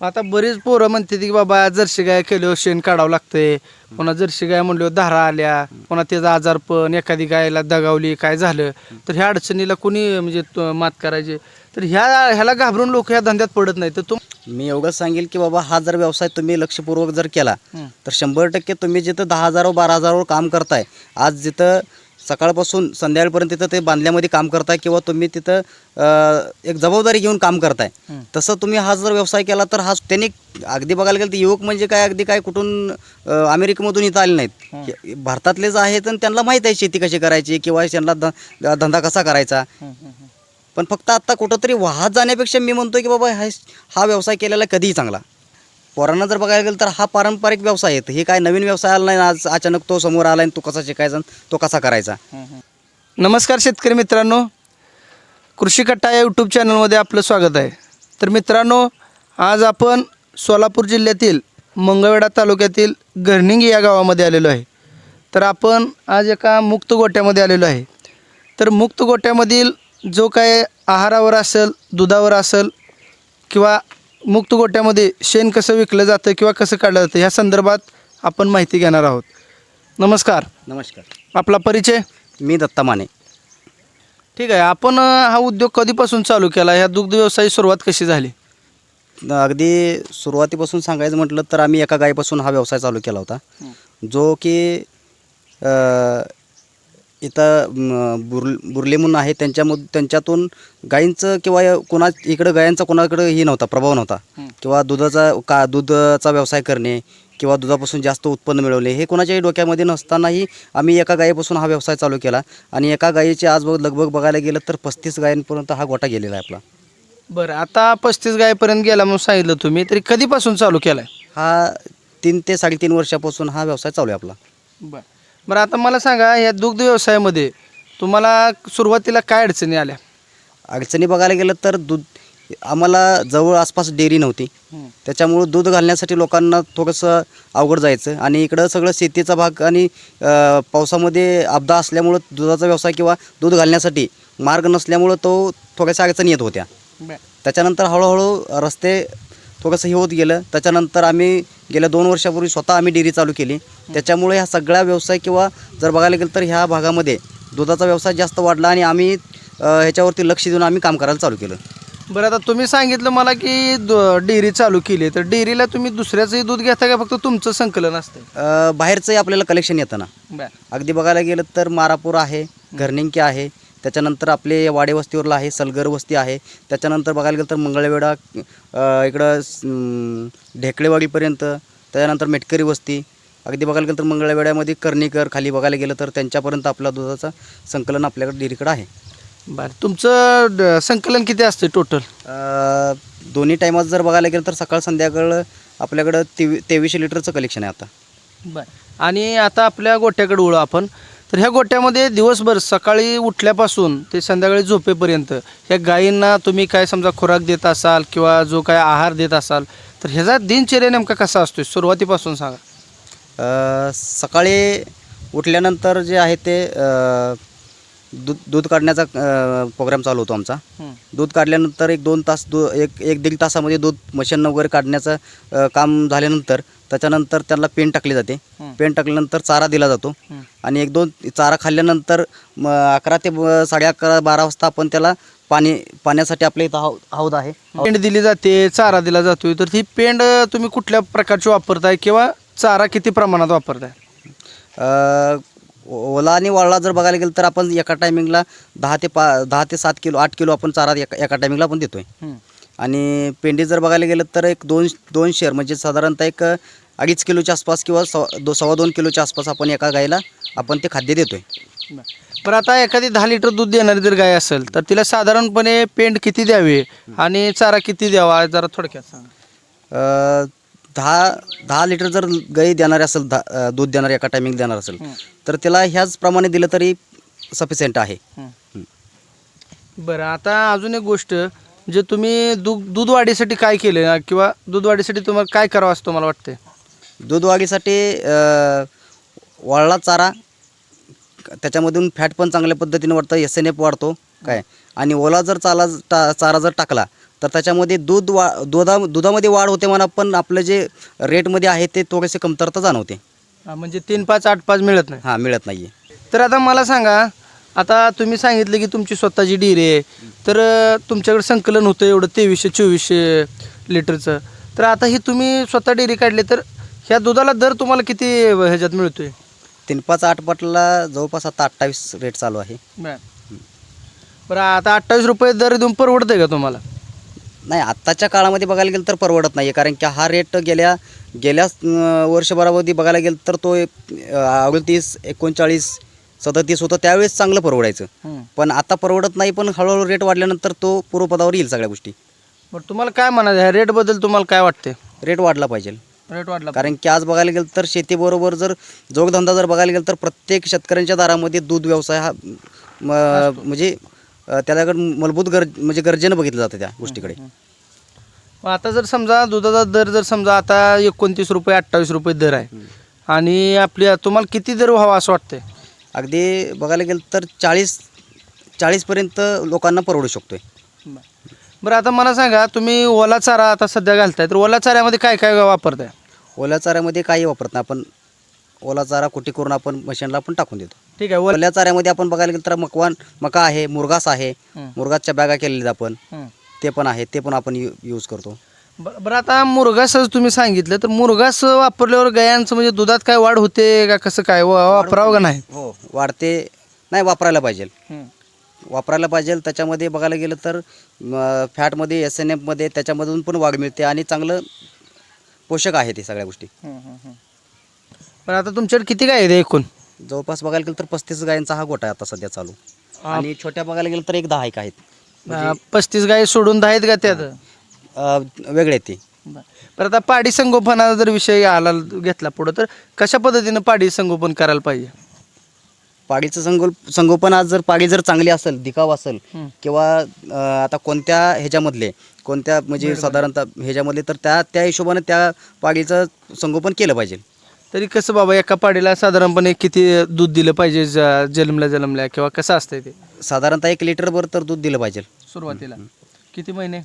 आता बरीच पोरं म्हणते की बाबा जर्सी गाय केल्यावर शेण काढावं लागतंय. पुन्हा जर्सी गाय म्हणल्यावर धारा आल्या पुन्हा त्याचा आजारपण एखादी गायला दगावली काय झालं तर ह्या अडचणीला कोणी म्हणजे त- मात करायची? तर ह्या ह्याला घाबरून लोक ह्या धंद्यात पडत नाही तर तुम मी एवढंच सांगेल की बाबा हा जर व्यवसाय तुम्ही लक्षपूर्वक जर केला. तर शंभर टक्के तुम्ही जिथं दहा हजारावर बारा हजारावर काम करताय आज जिथं सकाळपासून संध्याकाळपर्यंत तिथं ते बांधल्यामध्ये काम करताय किंवा तुम्ही तिथं अं, एक जबाबदारी घेऊन काम करताय. तसं तुम्ही हा जर व्यवसाय केला तर हा त्यांनी अगदी बघायला गेलं तर युवक म्हणजे काय अगदी काय कुठून अं, अमेरिकेमधून इथं आले नाहीत. हे. भारतातलेच आहेत आणि त्यांना माहीत आहे शेती कशी करायची किंवा त्यांना ध- धंदा कसा करायचा. पण फक्त आत्ता कुठंतरी वाहत जाण्यापेक्षा मी म्हणतो की बाबा हा हा व्यवसाय केलेला कधीही चांगला. पोरांना जर बघायला गेलं तर हा पारंपरिक व्यवसाय आहे. हे काय नवीन व्यवसाय आला नाही आज अचानक तो समोर आला आणि तो कसा शिकायचा आणि तो कसा करायचा? नमस्कार शेतकरी मित्रांनो. कृषी कट्टा या यूट्यूब चॅनलमध्ये आपलं स्वागत आहे. तर मित्रांनो आज आपण सोलापूर जिल्ह्यातील मंगळवेढा तालुक्यातील गर्निंगी या गावामध्ये आलेलो आहे. तर आपण आज एका मुक्त गोट्यामध्ये आलेलो आहे. तर मुक्त गोट्यामधील जो काय आहारावर असेल दुधावर असेल किंवा मुक्त गोट्यामध्ये शेण कसं विकलं जातं किंवा कसं काढलं जातं ह्या संदर्भात आपण माहिती घेणार आहोत. नमस्कार. नमस्कार. आपला परिचय? मी दत्ता माने. ठीक आहे आपण अ, हा उद्योग कधीपासून चालू केला? ह्या दुग्ध व्यवसायाची सुरुवात कशी झाली? अगदी सुरुवातीपासून सांगायचं म्हटलं तर आम्ही एका गायीपासून हा व्यवसाय चालू केला होता. जो की अ, इथं बुर बुर्ले म्हणून आहे. त्यांच्यामध त्यांच्यातून गायींचं किंवा या कोणा इकडं गायांचा कोणाकडं हे नव्हता प्रभाव नव्हता. किंवा दुधाचा का दूधाचा व्यवसाय करणे किंवा दुधापासून जास्त उत्पन्न मिळवणे हे कोणाच्याही डोक्यामध्ये नसतानाही आम्ही एका गायीपासून हा व्यवसाय चालू केला. आणि एका गायीचे आज बघ लगभग बघायला गेलं तर पस्तीस गायींपर्यंत हा गोटा गेलेला आहे आपला. बरं आता पस्तीस गायपर्यंत गेला म्हणून सांगितलं तुम्ही तरी कधीपासून चालू केला हा तीन ते साडेतीन वर्षापासून हा व्यवसाय चालू आहे आपला. बरं. बरं आता मला सांगा या दुग्ध व्यवसायामध्ये तुम्हाला सुरुवातीला काय अडचणी आल्या? अडचणी बघायला गेलं तर दूध आम्हाला जवळ आसपास डेअरी नव्हती. त्याच्यामुळं दूध घालण्यासाठी लोकांना थोडंसं अवघड जायचं आणि इकडं सगळं शेतीचा भाग आणि पावसामध्ये अपदा असल्यामुळं दुधाचा व्यवसाय किंवा दूध घालण्यासाठी मार्ग नसल्यामुळं तो थोड्याशा अडचणी येत होत्या. त्याच्यानंतर हळूहळू रस्ते थोडंसं हे होत गेलं. त्याच्यानंतर आम्ही गेल्या दोन वर्षापूर्वी स्वतः आम्ही डेअरी चालू केली. त्याच्यामुळे ह्या सगळ्या व्यवसाय किंवा जर बघायला गेलं तर ह्या भागामध्ये दुधाचा व्यवसाय जास्त वाढला आणि आम्ही ह्याच्यावरती लक्ष देऊन आम्ही काम करायला चालू केलं. बरं आता तुम्ही सांगितलं मला की डेअरी चालू केली तर डेअरीला तुम्ही दुसऱ्याचंही दूध घेता का? फक्त तुमचं संकलन असतं बाहेरचंही आपल्याला कलेक्शन येतं ना. अगदी बघायला गेलं तर मारापूर आहे घरनिंकी आहे त्याच्यानंतर आपले वाडे वस्तीवरला आहे सलगर वस्ती आहे. त्याच्यानंतर बघायला गेलं तर मंगळवेढा इकडं ढेकळेवाडीपर्यंत त्याच्यानंतर मेटकरी वस्ती. अगदी बघायला गेलं तर मंगळवेढ्यामध्ये कर्णीकर खाली बघायला गेलं तर त्यांच्यापर्यंत आपला दुधाचं संकलन आपल्याकडे डेअरीकडे आहे. बरं तुमचं संकलन किती असतं टोटल दोन्ही टायमात जर बघायला गेलं तर सकाळ संध्याकाळ आपल्याकडं तेवी तेवीसशे लिटरचं कलेक्शन आहे आता. बरं आणि आता आपल्या गोट्याकडे वळू आपण. तर ह्या गोट्यामध्ये दिवसभर सकाळी उठल्यापासून ते संध्याकाळी झोपेपर्यंत ह्या गायींना तुम्ही काय समजा खुराक देत असाल किंवा जो काय आहार देत असाल तर ह्याचा दिनचर्या नेमका कसा असतो सुरुवातीपासून सांगा. सकाळी उठल्यानंतर जे आहे ते दूध दूध काढण्याचा प्रोग्राम चालू होतो आमचा. दूध काढल्यानंतर एक दोन तास दू एक एक दीड तासामध्ये दूध मशीन वगैरे काढण्याचं काम झाल्यानंतर त्याच्यानंतर त्याला पेन टाकली जाते. पेन टाकल्यानंतर चारा दिला जातो. आणि एक दोन चारा खाल्ल्यानंतर म, अकरा ते ब- साडे अकरा बारा वाजता आपण त्याला पाणी पाण्यासाठी आपल्या इथं हौ हौद आहे. पेंड दिली जाते चारा दिला जातोय. तर ती पेंड तुम्ही कुठल्या प्रकारची वापरताय किंवा चारा किती प्रमाणात वापरताय? अ, ओला आणि वाळला जर बघायला गेलं तर आपण एका टायमिंगला दहा ते पा दहा ते सात किलो आठ किलो आपण चारा एका एका टायमिंगला आपण देतोय. आणि पेंडी जर बघायला गेलं तर एक दोन दोन शेअर म्हणजे साधारणतः एक अडीच किलोच्या आसपास किंवा सव्वा दो सव्वा दोन किलोच्या आसपास आपण एका गायला आपण ते खाद्य देतोय. बरं. आता एखादी दहा लिटर दूध देणारी जर गाय असेल तर तिला साधारणपणे पेंड किती द्यावे आणि चारा किती द्यावा जरा थोडक्यात सांगा. दहा दहा लिटर जर गाई देणारे असेल दा अ, दूध देणार एका टायमिंग देणार असेल तर त्याला ह्याच प्रमाणे दिलं तरी सफिशियंट आहे. बरं आता अजून एक गोष्ट जे तुम्ही दूध दूध वाढीसाठी काय केलं? किंवा दूध वाढीसाठी तुम्हाला काय करावं असं तुम्हाला वाटतंय? दूध वाढीसाठी वाळला चारा त्याच्यामधून फॅट पण चांगल्या पद्धतीने वाढतं एस एन एफ वाढतो काय? आणि ओला जर चाला टा चारा जर टाकला तर त्याच्यामध्ये दूध वा दुधा दुधामध्ये वाढ होते म्हणा पण आपलं जे रेटमध्ये आहे ते थोडेसे कमतरता जाणवते. म्हणजे तीन पाच आठ पाच मिळत नाही. हां मिळत नाही आहे तर आता मला सांगा आता तुम्ही सांगितलं की तुमची स्वतःची डेअरी आहे. तर तुमच्याकडे संकलन होतं एवढं तेवीसशे चोवीसशे लिटरचं. तर आता ही तुम्ही स्वतः डेअरी काढली तर ह्या दुधाला दर तुम्हाला किती ह्याच्यात मिळतोय? तीन पाच आठ पटला जवळपास आता अठ्ठावीस रेट चालू आहे. बरं. आता अठ्ठावीस रुपये दर देऊन परवडतंय का तुम्हाला? नाही आत्ताच्या काळामध्ये बघायला गेलं तर परवडत नाही आहे कारण की हा रेट गेल्या गेल्या वर्षभरामध्ये बघायला गेलं तर तो अडतीस एकोणचाळीस सदतीस होतं त्यावेळेस चांगलं परवडायचं. पण आता परवडत नाही पण हळूहळू रेट वाढल्यानंतर तो पूर्वपदावर येईल सगळ्या गोष्टी. बरं तुम्हाला काय म्हणायचं? ह्या रेटबद्दल तुम्हाला काय वाटते रेट वाढला पाहिजे. रेट वाढला कारण की आज बघायला गेलं तर शेतीबरोबर जर जोगधंदा जर बघायला गेलं तर प्रत्येक शेतकऱ्यांच्या दारामध्ये दूध व्यवसाय हा म्हणजे त्याच्याकडे मूलभूत गर म्हणजे गरजेनं बघितलं जातं त्या गोष्टीकडे. आता जर समजा दुधाचा दर जर समजा आता एकोणतीस रुपये अठ्ठावीस रुपये दर आहे. आणि आपल्या तुम्हाला किती दर व्हावा असं वाटतंय? अगदी बघायला गेलं तर चाळीस चाळीसपर्यंत लोकांना परवडू शकतोय. बरं. आता मला सांगा तुम्ही ओला चारा आता सध्या घालताय तर ओला चाऱ्यामध्ये काय काय वापरताय? ओल्या चाऱ्यामध्ये काही वापरत नाही आपण ओला चारा कुटी करून आपण मशीनला पण टाकून देतो. ठीक आहे ओला ओल्या चाऱ्यामध्ये आपण बघायला गेलं तर मकवान मका आहे मुरगास आहे. हं. मुरगासच्या बॅगा केलेल्या आपण. हं. ते पण आहे ते पण आपण यू यूज करतो. बरं बरं आता मुरघासच तुम्ही सांगितलं तर मुरघास वापरल्यावर गायांचं म्हणजे दुधात काय वाढ होते का कसं काय? वा- वापरावं का नाही? हो वाढते. नाही वापरायला पाहिजे. वापरायला पाहिजे. त्याच्यामध्ये बघायला गेलं तर म, फॅटमध्ये एस एन एफमध्ये त्याच्यामधून पण वाढ मिळते आणि चांगलं पोषक आहे ते सगळ्या गोष्टी. पण आता तुमच्याकडे किती गाय आहेत एकूण? जवळपास बघायला गेलं तर पस्तीस गायांचा हा गोटा आहे आता सध्या चालू. आणि छोट्या बघायला गेलं तर एक दहा एक आहेत. अं, पस्तीस गाय सोडून दहा आहेत का त्यात? वेगळे ते. बरं. आता पाडी संगोपनाचा जर विषय आला घेतला पुढं तर कशा पद्धतीनं पाडी संगोपन करायला पाहिजे? पाडीचं संगो संगोपन आज जर पाडी जर चांगली असेल दिकाव असेल. किंवा अ, आता कोणत्या ह्याच्यामधले कोणत्या म्हणजे साधारणतः ह्याच्यामधले तर त्या त्या हिशोबाने त्या पाडीचं संगोपन केलं पाहिजे. तरी कसं बाबा एका पाडीला साधारणपणे किती दूध दिलं पाहिजे ज- जन्मल्या जन्मल्या किंवा कसं असतंय ते? साधारणतः एक लिटरभर तर दूध दिलं पाहिजे. सुरुवातीला. किती महिने?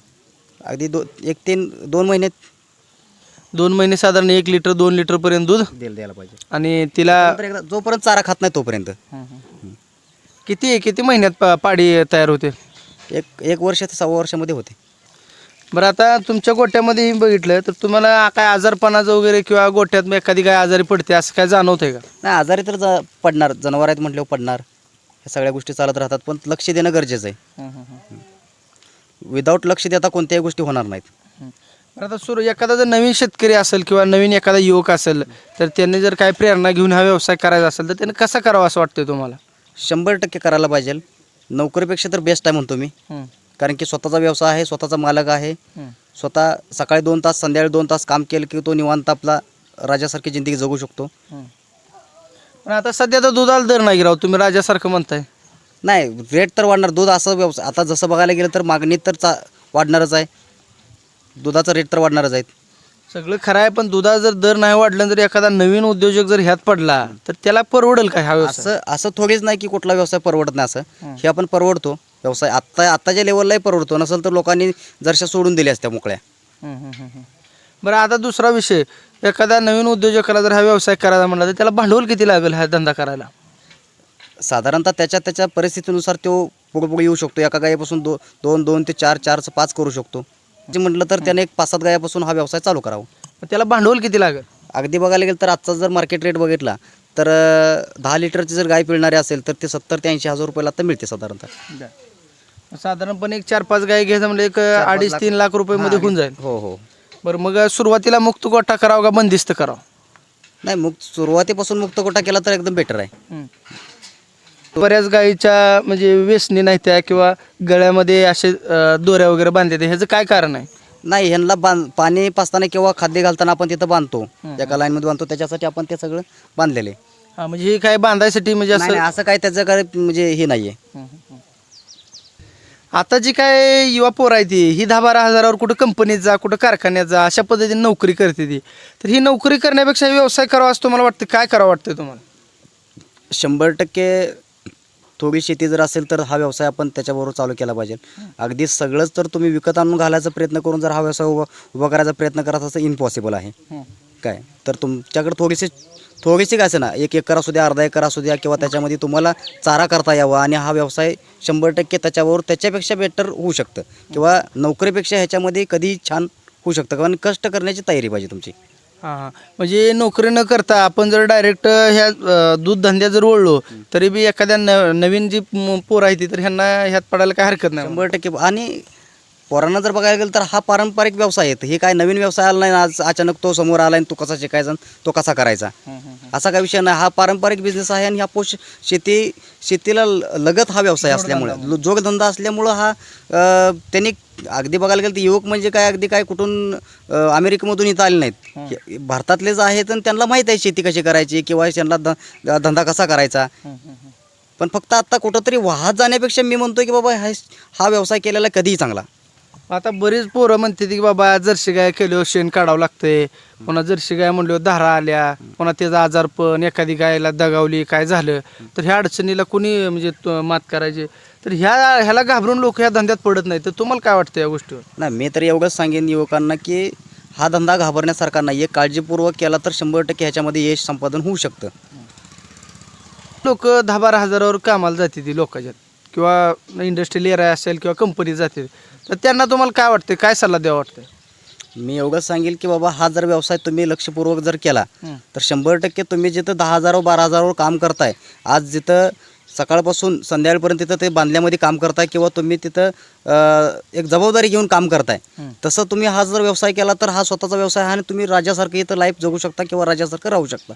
अगदी दो एक तीन दोन महिन्यात दोन महिने साधारण एक लिटर दोन लिटर पर्यंत दूध दिलं द्यायला पाहिजे. आणि तिला नंतर एकदा जोपर्यंत चारा खात नाही तोपर्यंत. किती किती महिन्यात पा- पाडी तयार होते? एक एक वर्ष ते सव्वा वर्षामध्ये होते. बरं आता तुमच्या गोट्यामध्ये बघितलं तर तुम्हाला काय आजारपणाचं वगैरे किंवा गोट्यात एखादी गाय आजारी पडते असं काय जाणवतंय का? नाही आजारी तर जा पडणार. जनावर आहेत म्हटल्यावर पडणार. ह्या सगळ्या गोष्टी चालत राहतात पण लक्ष देणं गरजेचं आहे. विदाऊट लक्ष देता कोणत्याही गोष्टी होणार नाहीत. बरं आता सुरू एखादा जर नवीन शेतकरी असेल किंवा नवीन एखादा युवक असेल तर त्यांनी जर काय प्रेरणा घेऊन हा व्यवसाय करायचा असेल तर त्याने कसा करावा असं वाटतंय तुम्हाला? शंभर टक्के करायला पाहिजे. नोकरीपेक्षा तर बेस्ट आहे म्हणतो मी. कारण की स्वतःचा व्यवसाय आहे स्वतःचा मालक आहे. स्वतः सकाळी दोन तास संध्याकाळी दोन तास काम केलं की तो निवांत आपला राजासारखी जिंदगी जगू शकतो. पण आता सध्या तर दुधाला दर नाही राव तुम्ही राजासारखं म्हणताय. नाही रेट तर वाढणार. दूध असं व्यवसाय आता जसं बघायला गेलं तर मागणी तर चा वाढणारच आहे. दुधाचा रेट तर वाढणारच आहेत. सगळं खरं आहे पण दुधाचा जर दर नाही वाढलं जर एखादा नवीन उद्योजक जर ह्यात पडला तर त्याला परवडेल काय हा व्यवसाय? असं असं थोडीच नाही की कुठला व्यवसाय परवडत नाही असं. हे. आपण परवडतो. व्यवसाय आत्ता आत्ताच्या लेवललाही परवडतो. नसेल तर लोकांनी जरशा सोडून दिल्या असत्या मोकळ्या. बरं आता दुसरा विषय. एखाद्या नवीन उद्योजकाला जर हा व्यवसाय करायचा म्हणला तर त्याला भांडवल किती लागेल हा धंदा करायला? साधारणतः त्याच्या त्याच्या परिस्थितीनुसार तो पुढे पुढे येऊ शकतो. एका गायीपासून दो दोन दोन ते चार चारचं पाच करू शकतो. जे म्हटलं तर त्याने एक पाच सात गायापासून हा व्यवसाय चालू करावा. मग त्याला भांडवल किती लागेल? अगदी बघायला गेलं तर आजचा जर मार्केट रेट बघितला तर अं, दहा लिटरची जर गाय पिळणारी असेल तर ते सत्तर ते ऐंशी हजार रुपयाला आता मिळते साधारणतः. साधारणपणे एक चार पाच गाय घ्यायचं म्हणजे एक अडीच तीन लाख रुपये मध्ये होऊन जाईल. हो हो. बरं मग सुरुवातीला मुक्त गोठा करावा का बंदिस्त करावा? नाही मुक्त सुरुवातीपासून मुक्त कोटा केला तर एकदम बेटर आहे. बऱ्याच गायीच्या म्हणजे वेसणी नाही त्या किंवा गळ्यामध्ये असे अं, दोऱ्या वगैरे बांधते ह्याचं काय कारण आहे? नाही ह्यांना बांध पाणी पाचताना किंवा खाद्य घालताना आपण तिथं बांधतो. एका लाईनमध्ये बांधतो त्याच्यासाठी आपण ते सगळं बांधलेले हा म्हणजे हे काय बांधायसाठी म्हणजे नाही असं नाही, असं काय त्याचं काय म्हणजे हे नाहीये. आता जी काय युवा पोर आहे ती ही दहा बारा हजारावर कुठं कंपनीत जा कुठं कारखान्यात जा अशा पद्धतीने नोकरी करते ती. तर ही नोकरी करण्यापेक्षा व्यवसाय करावा असं तुम्हाला वाटतं? काय करावं वाटतं तुम्हाला? शंभर टक्के थोडी शेती जर असेल तर हा व्यवसाय आपण त्याच्याबरोबर चालू केला पाहिजे. अगदी सगळंच तर तुम्ही विकत आणून घालायचा प्रयत्न करून जर हा व्यवसाय उभा उभा करायचा प्रयत्न करत असं इम्पॉसिबल आहे. काय? तर तुमच्याकडे थोडीशी थोडीशी काय ना एक एकर असू द्या अर्धा एकर असू द्या किंवा त्याच्यामध्ये तुम्हाला चारा करता यावा आणि हा व्यवसाय शंभर टक्के त्याच्यावर त्याच्यापेक्षा बेटर होऊ शकतं. किंवा नोकरीपेक्षा ह्याच्यामध्ये कधी छान होऊ शकतं. कारण कष्ट करण्याची तयारी पाहिजे तुमची. हां हां. म्हणजे नोकरी न करता आपण जर डायरेक्ट ह्या अ, दूध धंद्या जर वळलो तरी बी एखाद्या न नवीन जी म- पोरं आहे ती तर ह्यांना ह्यात पडायला काय हरकत नाही. शंभर टक्के. आणि पोरांना जर बघायला गेलं तर हा पारंपरिक व्यवसाय आहे. हे काय नवीन व्यवसाय आला नाही आज अचानक तो समोर आला आणि तो कसा शिकायचा आणि तो कसा करायचा? असा काय विषय नाही. हा पारंपरिक बिझनेस आहे आणि हा पोष शेती शेतीला लगत हा व्यवसाय असल्यामुळे. जोगधंदा असल्यामुळं हा त्यांनी अगदी बघायला गेलं तर युवक म्हणजे काय? अगदी काय कुठून अमेरिकेमधून इथं आले नाहीत. भारतातलेच आहेत आणि त्यांना माहीत आहे शेती कशी करायची किंवा त्यांना धंदा कसा करायचा. पण फक्त आता कुठंतरी वाहत जाण्यापेक्षा मी म्हणतोय की बाबा हा हा व्यवसाय केलेला कधीही चांगला. आता बरीच पोरं म्हणते की बाबा जर्सी गाय केल्यावर शेण काढावं लागतंय. पुन्हा जर्सी गाय म्हणल्यावर धारा आल्या. पुन्हा त्याचा आजारपण एखादी गायला दगावली काय झालं? तर ह्या अडचणीला कोणी म्हणजे त- मात करायची? तर ह्या ह्याला घाबरून लोक ह्या धंद्यात पडत नाही तर तुम्हाला काय वाटतं या गोष्टीवर? नाही मी तर एवढंच सांगेन युवकांना की हा धंदा घाबरण्यासारखा नाही. आहे काळजीपूर्वक केला तर शंभर टक्के ह्याच्यामध्ये यश संपादन होऊ शकतं. लोक दहा बारा हजारावर कामाला जाते ती लोकांच्यात. किंवा इंडस्ट्रियल एरिया असेल किंवा कंपनी जाते. तर त्यांना तुम्हाला काय वाटतं काय सल्ला द्यावा वाटतं मी एवढंच सांगेल की बाबा हा जर व्यवसाय तुम्ही लक्षपूर्वक जर केला. तर शंभर टक्के तुम्ही जिथं दहा हजारावर बारा हजारावर काम करताय आज जिथं सकाळपासून संध्याकाळपर्यंत तिथं ते बांधल्यामध्ये काम करताय किंवा तुम्ही तिथं अं, एक जबाबदारी घेऊन काम करताय. तसं तुम्ही हा जर व्यवसाय केला तर हा स्वतःचा व्यवसाय आहे आणि तुम्ही राजासारखं इथं लाईफ जगू शकता किंवा राजासारखं राहू शकता